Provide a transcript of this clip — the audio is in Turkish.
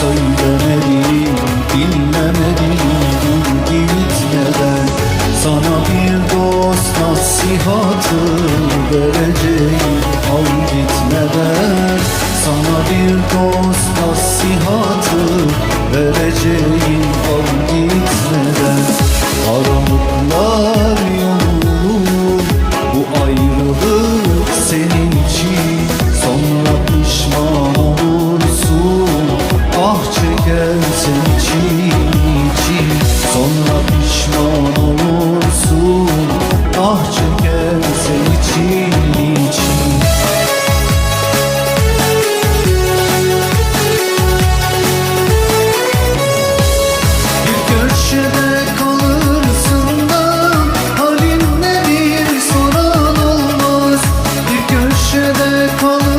Söylemedim, dinlemedim gibi Sana bir dost nasihatı vereceğim gitmeden. Sana bir dost nasihatı vereceğim. de kalır